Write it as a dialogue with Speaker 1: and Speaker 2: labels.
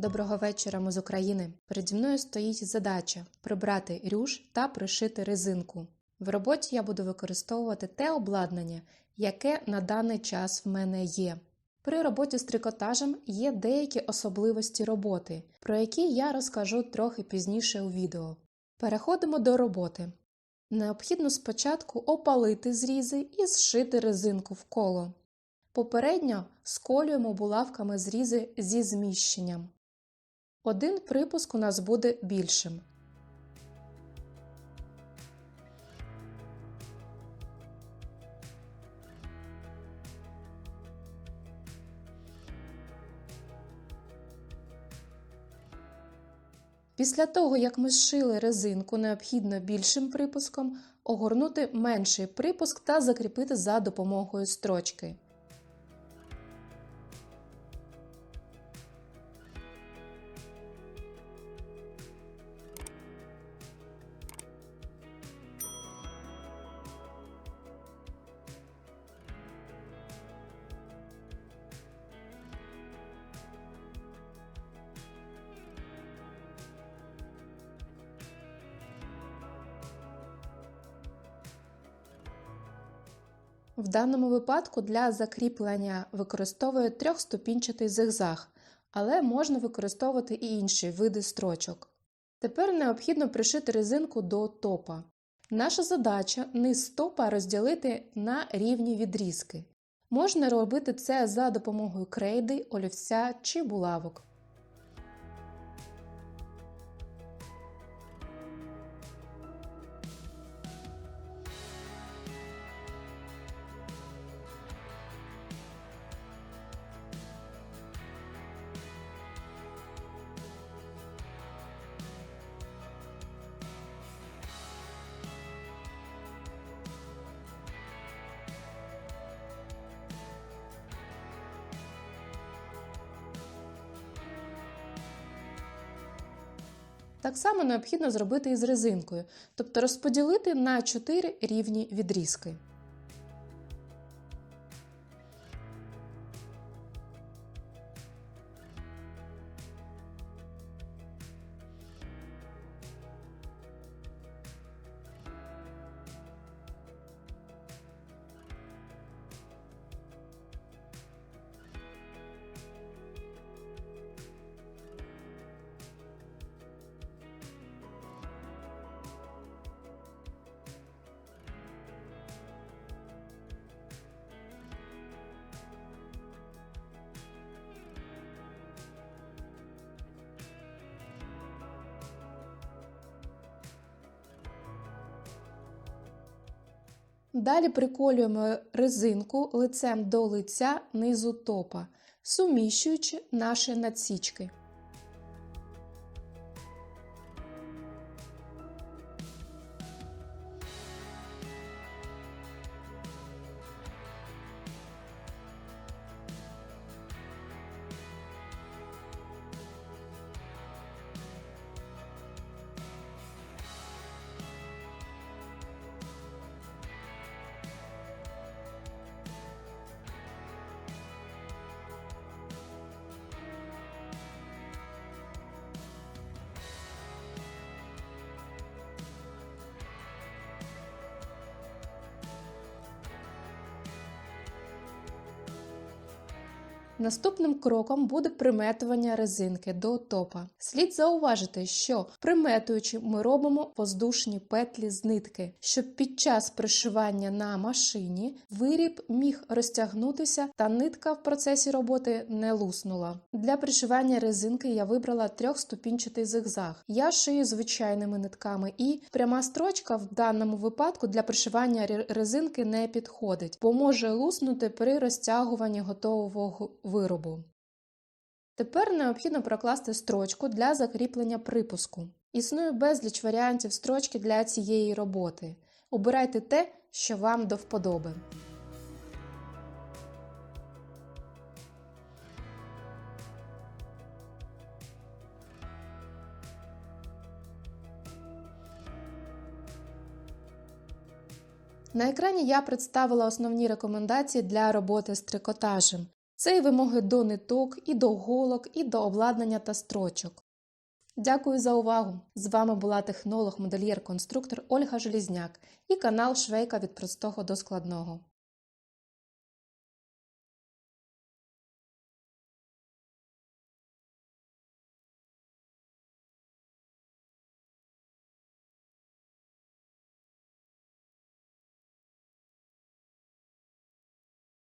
Speaker 1: Доброго вечора, ми з України. Переді мною стоїть задача прибрати рюш та пришити резинку. В роботі я буду використовувати те обладнання, яке на даний час в мене є. При роботі з трикотажем є деякі особливості роботи, про які я розкажу трохи пізніше у відео. Переходимо до роботи. Необхідно спочатку опалити зрізи і зшити резинку в коло. Попередньо сколюємо булавками зрізи зі зміщенням. Один припуск у нас буде більшим. Після того, як ми зшили резинку, необхідно більшим припуском огорнути менший припуск та закріпити за допомогою строчки. В даному випадку для закріплення використовую трьохступінчатий зигзаг, але можна використовувати і інші види строчок. Тепер необхідно пришити резинку до топа. Наша задача низ топа розділити на рівні відрізки. Можна робити це за допомогою крейди, олівця чи булавок. Так само необхідно зробити і з резинкою, тобто розподілити на 4 рівні відрізки. Далі приколюємо резинку лицем до лиця низу топа, суміщуючи наші надсічки. Наступним кроком буде приметування резинки до топа. Слід зауважити, що приметуючи ми робимо воздушні петлі з нитки, щоб під час пришивання на машині виріб міг розтягнутися та нитка в процесі роботи не луснула. Для пришивання резинки я вибрала трьохступінчатий зигзаг. Я шию звичайними нитками, і пряма строчка в даному випадку для пришивання резинки не підходить, бо може луснути при розтягуванні готового виробу. Тепер необхідно прокласти строчку для закріплення припуску. Існує безліч варіантів строчки для цієї роботи. Обирайте те, що вам до вподоби. На екрані я представила основні рекомендації для роботи з трикотажем. Це і вимоги до ниток, і до голок, і до обладнання та строчок. Дякую за увагу! З вами була технолог-модельєр-конструктор Ольга Желізняк і канал Швейка від простого до складного.